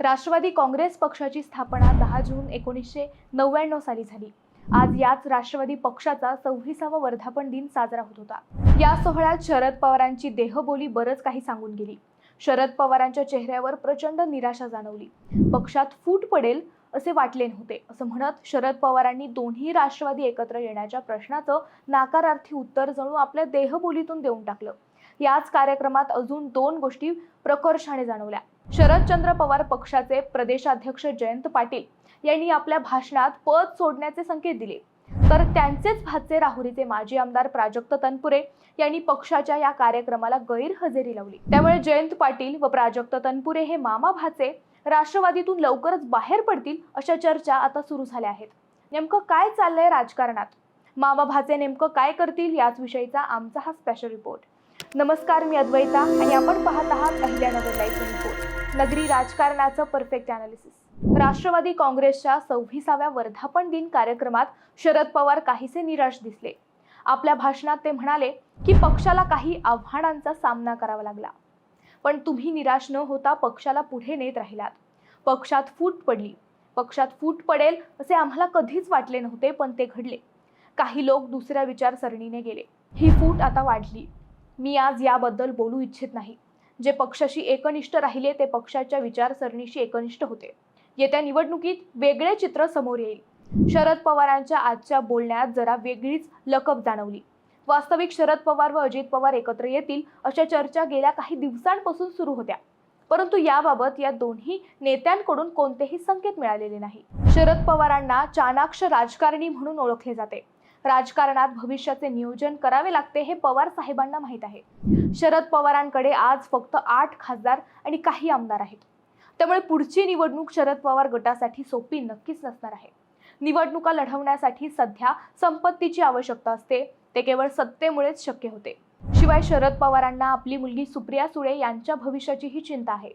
राष्ट्रवादी काँग्रेस पक्षाची स्थापना दहा जून एकोणीसशे नव्याण्णव साली झाली. आज याच राष्ट्रवादी पक्षाचा सव्वीसावा वर्धापन दिन साजरा होत होता. या सोहळ्यात शरद पवारांची देहबोली बरंच काही सांगून गेली. शरद पवारांच्या चेहऱ्यावर प्रचंड निराशा जाणवली. पक्षात फूट पडेल असे वाटले नव्हते असं म्हणत शरद पवारांनी दोन्ही राष्ट्रवादी एकत्र येण्याच्या प्रश्नाचं नाकारार्थी उत्तर जणू आपल्या देहबोलीतून देऊन टाकलं. याच कार्यक्रमात अजून दोन गोष्टी प्रकर्षाने जाणवल्या. शरदचंद्र पवार पक्षाचे प्रदेशाध्यक्ष जयंत पाटील यांनी आपल्या भाषणात पद सोडण्याचे संकेत दिले. तर त्यांचेच भाचे राहुरीचे माजी आमदार प्राजक्त तनपुरे यांनी पक्षाच्या या कार्यक्रमाला गैरहजेरी लावली. त्यामुळे जयंत पाटील व प्राजक्त तनपुरे हे मामा भाचे राष्ट्रवादीतून लवकरच बाहेर पडतील अशा चर्चा आता सुरू झाल्या आहेत. नेमकं काय चाललंय राजकारणात? मामा भाचे नेमकं काय करतील याच विषयीचा आमचा हा स्पेशल रिपोर्ट नमस्कार मी अद्वैता आणि आपण पाहत आहात नगरी राजकारणाचं परफेक्ट अनालिसिस राष्ट्रवादी काँग्रेसच्या सव्वीसाव्या वर्धापन दिन कार्यक्रमात शरद पवार काहीसे निराश दिसले. आपल्या भाषणात ते म्हणाले की पक्षाला काही आव्हानांचा सामना करावा लागला. पण तुम्ही निराश न होता पक्षाला पुढे नेत राहिलात. पक्षात फूट पडली. पक्षात फूट पडेल असे आम्हाला कधीच वाटले नव्हते पण ते घडले. काही लोक दुसऱ्या विचारसरणीने गेले. ही फूट आता वाढली. मी आज याबद्दल बोलू इच्छित नाही. जे पक्षाशी एकनिष्ठ राहिले ते पक्षाच्या विचारसरणीशी एकनिष्ठ होते. येत्या निवडणुकीत वेगळे चित्र समोर येईल. शरद पवारांच्या आजच्या बोलण्यात जरा वेगळीच लकब जाणवली. वास्तविक शरद पवार व अजित पवार एकत्र येतील अशा चर्चा गेल्या काही दिवसांपासून सुरू होत्या. परंतु याबाबत या दोन्ही नेत्यांकडून कोणतेही संकेत मिळालेले नाही. शरद पवारांना चाणाक्ष राजकारणी म्हणून ओळखले जाते. राजकारणात भविष्याचे नियोजन करावे लागते हे पवार साहेबांना माहीत आहे. शरद पवारांकडे आज फक्त आठ खासदार आणि काही आमदार आहेत. त्यामुळे पुढची निवडणूक शरद पवार गटासाठी सोपी नक्कीच नसणार आहे. निवडणुका लढवण्यासाठी सध्या संपत्तीची आवश्यकता असते. ते केवळ सत्तेमुळेच शक्य होते. शिवाय शरद पवारांना आपली मुलगी सुप्रिया सुळे यांच्या भविष्याचीही चिंता आहे.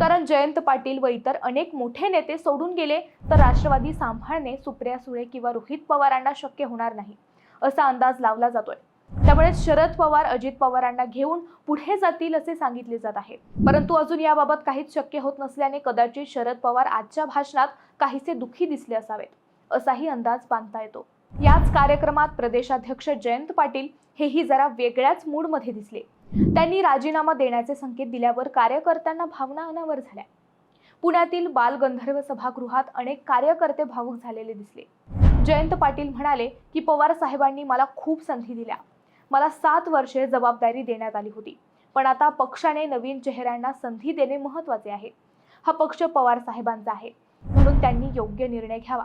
कारण जयंत पाटील व इतर अनेक मोठे नेते सोडून गेले तर राष्ट्रवादी सांभाळणे सुप्रिया सुळे किंवा रोहित पवारांना शक्य होणार नाही असा अंदाज लावला जातोय. त्यामुळे शरद पवार अजित पवारांना घेऊन पुढे जातील असे सांगितले जात आहे. परंतु अजून याबाबत काहीच शक्य होत नसल्याने कदाचित शरद पवार आजच्या भाषणात काहीसे दुःखी दिसले असावेत असाही अंदाज बांधता येतो. याच कार्यक्रमात प्रदेशाध्यक्ष जयंत पाटील हेही जरा वेगळ्याच मूडमध्ये दिसले. त्यांनी राजीनामा देण्याचे संकेत दिल्यावर कार्यकर्त्यांना भावना अनावर झाल्या. पुण्यातील बालगंधर्व सभागृहात अनेक कार्यकर्ते भावूक झालेले दिसले. जयंत पाटील म्हणाले की पवार साहेबांनी मला खूप संधी दिल्या. मला सात वर्षे जबाबदारी देण्यात आली होती. पण आता पक्षाने नवीन चेहऱ्यांना संधी देणे महत्त्वाचे आहे. हा पक्ष पवार साहेबांचा आहे. म्हणून त्यांनी योग्य निर्णय घ्यावा.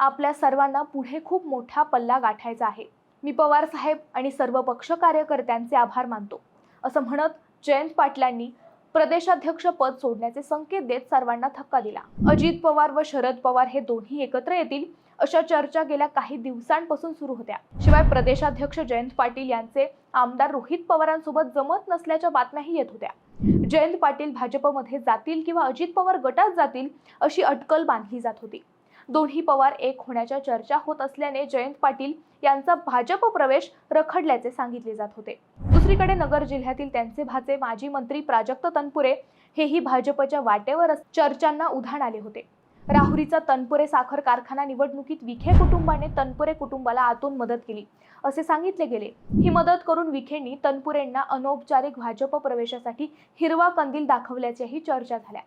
आपल्या सर्वांना पुढे खूप मोठा पल्ला गाठायचा आहे. मी पवार साहेब आणि सर्व पक्ष कार्यकर्त्यांचे आभार मानतो. असं म्हणत जयंत पाटलांनी प्रदेशाध्यक्ष पद सोडण्याचे संकेत देत सर्वांना धक्का दिला. अजित पवार व शरद पवार हे दोन्ही एकत्र येतील अशा चर्चा गेल्या काही दिवसांपासून सुरू होत्या. शिवाय प्रदेशाध्यक्ष जयंत पाटील यांचे आमदार रोहित पवारांसोबत जमत नसल्याच्या बातम्याही येत होत्या. जयंत पाटील भाजपमध्ये जातील किंवा अजित पवार गटात जातील अशी अटकल बांधली जात होती. दोन्ही पवार एक होण्याच्या चर्चा होत असल्याने जयंत पाटील यांचा भाजप प्रवेश रखडल्याचे सांगितले जात होते. दुसरीकडे नगर जिल्ह्यातील त्यांचे भाचे माजी मंत्री प्राजक्त तनपुरे हेही भाजपच्या वाटेवर चर्चांना उधाण आले होते. राहुरीचा तनपुरे साखर कारखाना निवडणुकीत विखे कुटुंबाने तनपुरे कुटुंबाला आतून मदत केली. असे सांगितले गेले. ही मदत करून विखेंनी तनपुरेंना अनौपचारिक भाजप प्रवेशासाठी हिरवा कंदील दाखवल्याच्याही चर्चा झाल्या.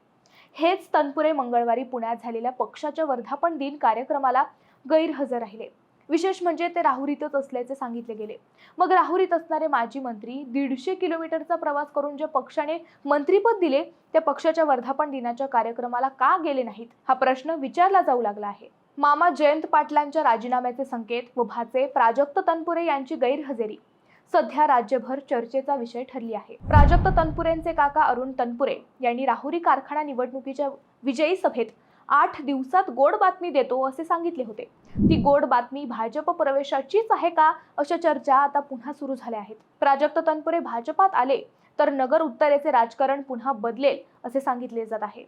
हेच तनपुरे मंगळवारी पुण्यात झालेल्या पक्षाच्या वर्धापन दिन कार्यक्रमाला गैरहजर राहिले. विशेष म्हणजे ते राहुरीतच असल्याचे सांगितले गेले. मग राहुरीत असणारे माजी मंत्री दीडशे किलोमीटरचा प्रवास करून ज्या पक्षाने मंत्रीपद दिले त्या पक्षाच्या वर्धापन दिनाच्या कार्यक्रमाला का गेले नाहीत हा प्रश्न विचारला जाऊ लागला आहे. मामा जयंत पाटलांच्या राजीनाम्याचे संकेत व भाचे प्राजक्त तनपुरे यांची गैरहजेरी. सध्या राज्यभर चर्चेचा विषय ठरली आहे. प्राजक्त तनपुरेंचे काका अरुण तनपुरे यांनी राहुरी कारखाना निवडणुकीच्या विजयी सभेत आठ दिवसात गोड बातमी देतो असे सांगितले होते. ती गोड बातमी भाजप प्रवेशाचीच आहे का अशा चर्चा आता पुन्हा सुरू झाल्या आहेत. प्राजक्त तनपुरे भाजपात आले तर नगर उत्तरेचे राजकारण पुन्हा बदलेल असे सांगितले जात आहे.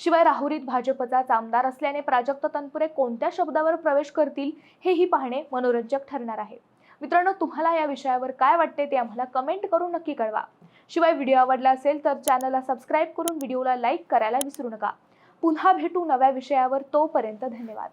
शिवाय राहुरीत भाजपचाच आमदार असल्याने प्राजक्त तनपुरे कोणत्या शब्दावर प्रवेश करतील हेही पाहणे मनोरंजक ठरणार आहे. मित्रांनो तुम्हाला या विषयावर काय वाटते ते आम्हाला कमेंट करून नक्की कळवा. शिवाय व्हिडिओ आवडला असेल तर चॅनलला सबस्क्राईब करून व्हिडिओला लाईक करायला विसरू नका. पुन्हा भेटू नव्या विषयावर तोपर्यंत धन्यवाद.